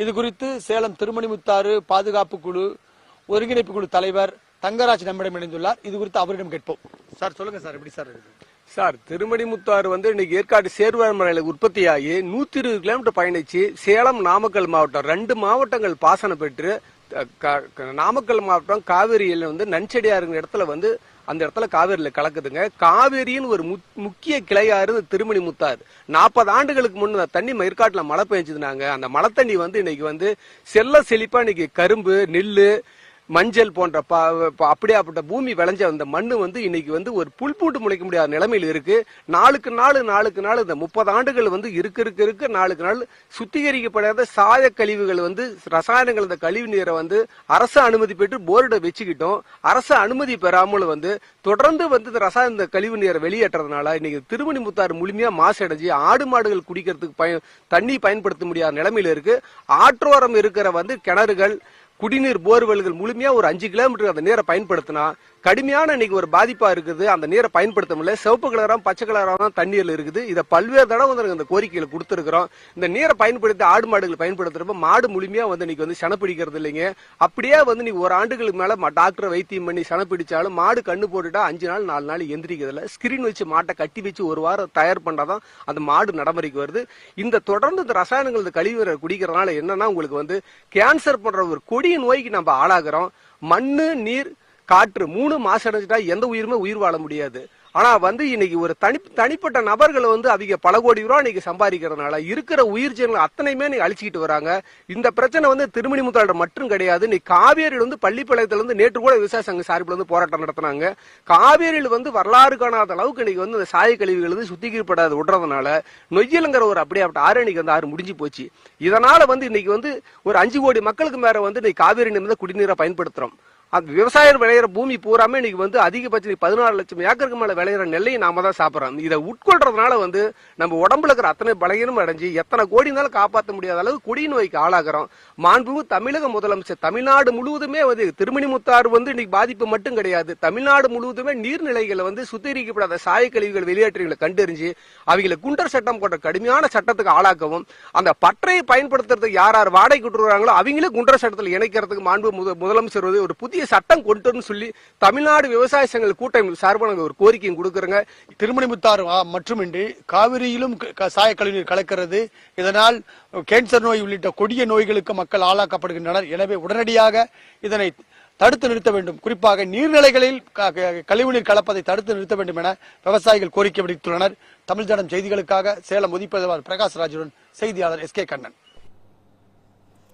இது குறித்து சேலம் திருமணிமுத்தாறு பாதுகாப்பு குழு ஒருங்கிணைப்பு குழு தலைவர் தங்கராஜ் நம்மிடம் இணைந்துள்ளார். இது குறித்து அவரிடம் கேட்போம். சார் சொல்லுங்க சார் எப்படி சார் சார் திருமணிமுத்தாறு வந்து இன்னைக்கு ஏற்காடு சேர்வரமலையில உற்பத்தியாகி நூத்தி இருபது கிலோமீட்டர் பயணிச்சு சேலம் நாமக்கல் மாவட்டம் ரெண்டு மாவட்டங்கள் பாசனம் பெற்று நாமக்கல் மாவட்டம் காவேரியில் வந்து நன்செடியாருங்கிற இடத்துல வந்து அந்த இடத்துல காவேரியில கலக்குதுங்க. காவேரியின் ஒரு முக்கிய கிளையாறு இந்த திருமணிமுத்தாறு நாற்பது ஆண்டுகளுக்கு முன்ன தண்ணி மயிர்காட்டுல மழை பெஞ்சதுனாங்க. அந்த மழை தண்ணி வந்து இன்னைக்கு வந்து செல்ல செழிப்பா இன்னைக்கு கரும்பு நெல்லு மஞ்சள் போன்ற ப- அப்படியாப்பட்ட பூமி விளைஞ்ச அந்த மண்ணு வந்து இன்னைக்கு வந்து ஒரு புல் பூண்டு முளைக்க முடியாத நிலைமையில் இருக்கு. நாளுக்கு நாள் நாளுக்கு நாள் இந்த முப்பது ஆண்டுகள் வந்து இருக்க இருக்க இருக்க. நாளுக்கு நாள் சுத்திகரிக்கப்படாத சாய கழிவுகள் வந்து ரசாயனங்கள் இந்த கழிவு நீரை வந்து அரசு அனுமதி பெற்று போர்டை வச்சுக்கிட்டோம். அரசு அனுமதி பெறாமல் வந்து தொடர்ந்து வந்து இந்த ரசாயன இந்த கழிவு நீரை வெளியேற்றதுனால இன்னைக்கு திருமணி முத்தாறு முழுமையா மாசடைஞ்சு ஆடு மாடுகள் குடிக்கிறதுக்கு பயன் தண்ணி பயன்படுத்த முடியாத நிலைமையில இருக்கு. ஆற்றோரம் இருக்கிற வந்து கிணறுகள் குடிநீர் போர்வெல்கள் முழுமையா ஒரு அஞ்சு கிலோமீட்டர் அந்த நீரை பயன்படுத்தினா கடுமையான இன்னைக்கு ஒரு பாதிப்பா இருக்குது. அந்த நீரை பயன்படுத்த முடியல. சிவப்பு கலராக பச்சை கலராக தான் தண்ணீர்ல இருக்குது. இதை பல்வேறு தடவை வந்து இந்த கோரிக்கைகளை கொடுத்துருக்கிறோம். இந்த நீரை பயன்படுத்தி ஆடு மாடுகள் பயன்படுத்துறப்ப மாடு முழுமையா வந்து இன்னைக்கு வந்து சனப்பிடிக்கிறது இல்லைங்க. அப்படியே வந்து நீ ஒரு ஆண்டுகளுக்கு மேல ம- டாக்டரை வைத்தியம் பண்ணி சனப்பிடிச்சாலும் மாடு கண்ணு போட்டுட்டா அஞ்சு நாள் நாலு நாள் எந்திரிக்கிறதுல ஸ்கிரீன் வச்சு மாட்டை கட்டி வச்சு ஒரு வாரம் தயார் பண்ணாதான் அந்த மாடு நடைமுறைக்கு வருது. இந்த தொடர்ந்து இந்த ரசாயனங்கள் இந்த கழிவுநீரை குடிக்கிறதுனால என்னன்னா உங்களுக்கு வந்து கேன்சர் போன்ற ஒரு கொடிய நோய்க்கு நம்ம ஆளாகிறோம். மண்ணு நீர் காற்று மூணு மாசடைஞ்சிட்டா எந்த உயிருமே உயிர் வாழ முடியாது. ஆனா வந்து இன்னைக்கு ஒரு தனி தனிப்பட்ட நபர்களை வந்து அவங்க பல கோடி ரூபா இன்னைக்கு சம்பாதிக்கிறதுனால இருக்கிற உயிர் ஜீவன்கள் அத்தனையுமே நீ அழிச்சிக்கிட்டு வராங்க. இந்த பிரச்சனை வந்து திருமணி முத்தாளர் மட்டும் கிடையாது. நீ காவேரியில் வந்து பள்ளிப்பாளையத்துல இருந்து நேற்று கூட விவசாய சங்க சார்பில் வந்து போராட்டம் நடத்தினாங்க. காவேரியில் வந்து வரலாறு காணாத அளவுக்கு இன்னைக்கு வந்து இந்த சாய கழிவுகள் வந்து சுத்திகரிப்படாத விடுறதுனால நொய்யலுங்கிற ஒரு அப்படியே ஆறு இன்னைக்கு வந்து ஆறு முடிஞ்சு போச்சு. இதனால வந்து இன்னைக்கு வந்து ஒரு அஞ்சு கோடி மக்களுக்கு மேல வந்து இன்னைக்கு காவேரி நீர் வந்து குடிநீரை பயன்படுத்துறோம். அந்த விவசாயம் விளையிற பூமி பூராமே இன்னைக்கு வந்து அதிகபட்சம் பதினாறு லட்சம் ஏக்கருக்கு மேல விளையிற நெல்லையை நாம தான் சாப்பிடறோம். இதை உட்கொள்றதுனால வந்து நம்ம உடம்புல இருக்கிற அத்தனை பலகீனம் அடைஞ்சு எத்தனை கோடினாலும் காப்பாற்ற முடியாத அளவு குடி நோய்க்கு ஆளாகிறோம். மாண்புமிகு தமிழக முதலமைச்சர் தமிழ்நாடு முழுவதுமே வந்து திருமணி முத்தாறு வந்து இன்னைக்கு பாதிப்பு மட்டும் கிடையாது. தமிழ்நாடு முழுவதுமே நீர்நிலைகளை வந்து சுத்திகரிக்கப்படாத சாய கழிவுகள் வெளியேற்றங்களை கண்டறிஞ்சு அவங்களை குண்டர் சட்டம் போன்ற கடுமையான சட்டத்துக்கு ஆளாக்கவும் அந்த பற்றையை பயன்படுத்துறதுக்கு யார் யார் வாடகை விட்டுறாங்களோ அவங்களே குண்டர் சட்டத்தில் இணைக்கிறதுக்கு மாண்பு முத- முதலமைச்சர் வந்து ஒரு புதிய சட்டம் கொண்டு வரணும்னு சொல்லி தமிழ்நாடு விவசாய சங்கங்கள் கூட்டமைப்பு சார்பாக நாங்கள் ஒரு கோரிக்கையும் கொடுக்குறோங்க. திருமணிமுத்தாறு ஆ, மட்டுமின்றி காவிரியிலும் க- சாய கழிவுநீர் கலக்கிறது. இதனால் கேன்சர் நோய் உள்ளிட்ட கொடிய நோய்களுக்கு மக்கள் ஆளாக்கப்படுகின்றனர். எனவே உடனடியாக இதனை தடுத்து நிறுத்த வேண்டும். குறிப்பாக நீர்நிலைகளில் க- க- கழிவுநீர் கலப்பதை தடுத்து நிறுத்த வேண்டும் என விவசாயிகள் கோரிக்கை விடுத்துள்ளனர். தமிழ் ஜனம் செய்திகளுக்காக சேலம் உதிப்பதிவாளர் பிரகாஷ் ராஜுடன் செய்தியாளர் எஸ் கே கண்ணன்.